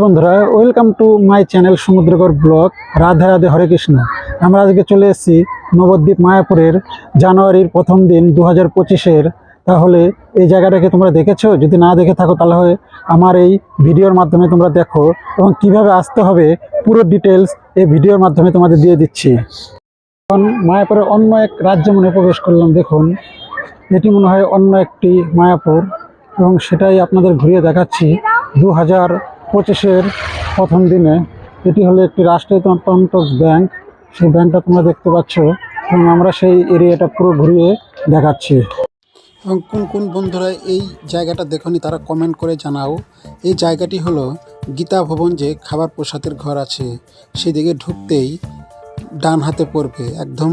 High বন্ধুরা welcome to my channel Samudragarh blog Radhe Radhe Hare Krishna. আমরা আজকে চলে এসেছি নবদ্বীপ মায়াপুরের জানুয়ারির প্রথম দিন দু হাজার পঁচিশের। তাহলে এই জায়গাটাকে তোমরা দেখেছ? যদি না দেখে থাকো, তাহলে আমার এই ভিডিওর মাধ্যমে তোমরা দেখো এবং কীভাবে আসতে হবে পুরো ডিটেলস এই ভিডিওর মাধ্যমে তোমাদের দিয়ে দিচ্ছি। এখন মায়াপুরের অন্য এক রাজ্য মনে প্রবেশ করলাম, দেখুন। এটি মনে হয় অন্য একটি মায়াপুর এবং সেটাই আপনাদের ঘুরিয়ে দেখাচ্ছি। দু হাজার পঁচিশের প্রথম দিনে, এটি হলো একটি রাষ্ট্রায়ত্ত ব্যাংক সেই ব্যাংকটা তোমরা দেখতে পাচ্ছ এবং আমরা সেই এরিয়াটা পুরো ঘুরিয়ে দেখাচ্ছি। এবং কোন কোন বন্ধুরা এই জায়গাটা দেখনি তারা কমেন্ট করে জানাও। এই জায়গাটি হলো গীতা ভবন যে খাবার প্রসাদের ঘর আছে, সেদিকে ঢুকতেই ডান হাতে পড়বে। একদম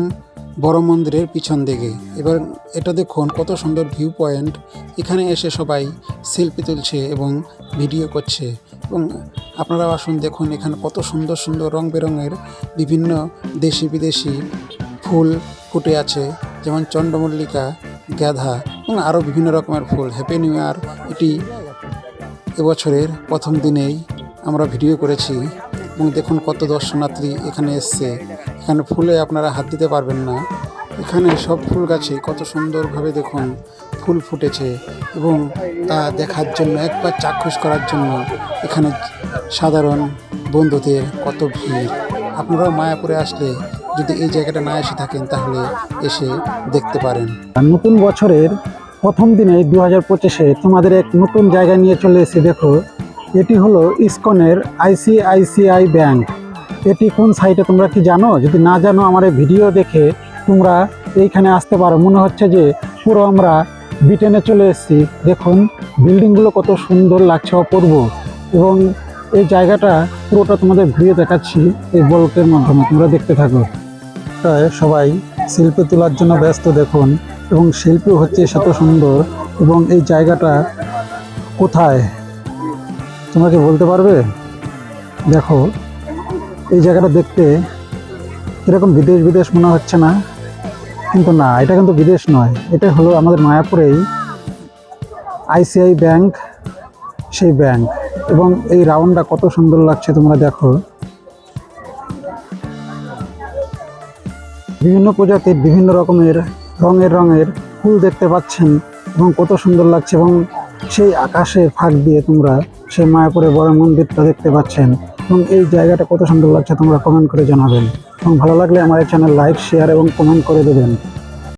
বড় মন্দিরের পিছন দিকে। এবার এটা দেখুন, কত সুন্দর ভিউ পয়েন্ট এখানে এসে সবাই সেলফি তুলছে এবং ভিডিও করছে। এবং আপনারা আসুন, দেখুন এখানে কত সুন্দর সুন্দর রং বেরঙের বিভিন্ন দেশি বিদেশি ফুল ফুটে আছে। যেমন চন্দ্রমল্লিকা, গাঁধা এবং আরও বিভিন্ন রকমের ফুল। হ্যাপি নিউ ইয়ার এটি এবছরের প্রথম দিনেই আমরা ভিডিও করেছি। এবং দেখুন কত দর্শনার্থী এখানে এসছে। এখানে ফুলে আপনারা হাত দিতে পারবেন না। এখানে সব ফুল গাছে কত সুন্দরভাবে দেখুন ফুল ফুটেছে এবং তা দেখার জন্য, একবার চাক্ষুষ করার জন্য এখানে সাধারণ বন্ধুদের কত ভিড়। আপনারাও মায়াপুরে আসলে যদি এই জায়গাটা না এসে থাকেন তাহলে এসে দেখতে পারেন। নতুন বছরের প্রথম দিনে দু হাজার পঁচিশে তোমাদের এক নতুন জায়গা নিয়ে চলে এসে দেখো। এটি হলো ইসকনের আইসিআইসিআই ব্যাংক। এটি কোন সাইটে তোমরা কি জানো? যদি না জানো, আমার এই ভিডিও দেখে তোমরা এইখানে আসতে পারো। মনে হচ্ছে যে পুরো আমরা ব্রিটেনে চলে এসেছি। দেখুন, বিল্ডিংগুলো কত সুন্দর লাগছে অপূর্ব। এবং এই জায়গাটা পুরোটা তোমাদের ঘুরিয়ে দেখাচ্ছি এই বলকের মাধ্যমে। তোমরা দেখতে থাকো। প্রায় সবাই শিল্পী তোলার জন্য ব্যস্ত, দেখুন। এবং শিল্পী হচ্ছে এত সুন্দর। এবং এই জায়গাটা কোথায়? তোমরা কি বলতে পারবে? দেখো, এই জায়গাটা দেখতে এরকম বিদেশ বিদেশ মনে হচ্ছে না। কিন্তু না, এটা কিন্তু বিদেশ নয়। এটা হলো আমাদের মায়াপুরেই আইসিআই ব্যাংক, সেই ব্যাংক। এবং এই রাউন্ডটা কত সুন্দর লাগছে তোমরা দেখো। বিভিন্ন প্রজাতির বিভিন্ন রকমের, রঙের রঙের ফুল দেখতে পাচ্ছেন এবং কত সুন্দর লাগছে এবং সেই আকাশে ফাঁক দিয়ে তোমরা সেই মায়াপুরে বড় মন্দিরটা দেখতে পাচ্ছেন এবং এই জায়গাটা কত সুন্দর লাগছে তোমরা কমেন্ট করে জানাবেন। এবং ভালো লাগলে আমার চ্যানেল লাইক শেয়ার এবং কমেন্ট করে দেবেন।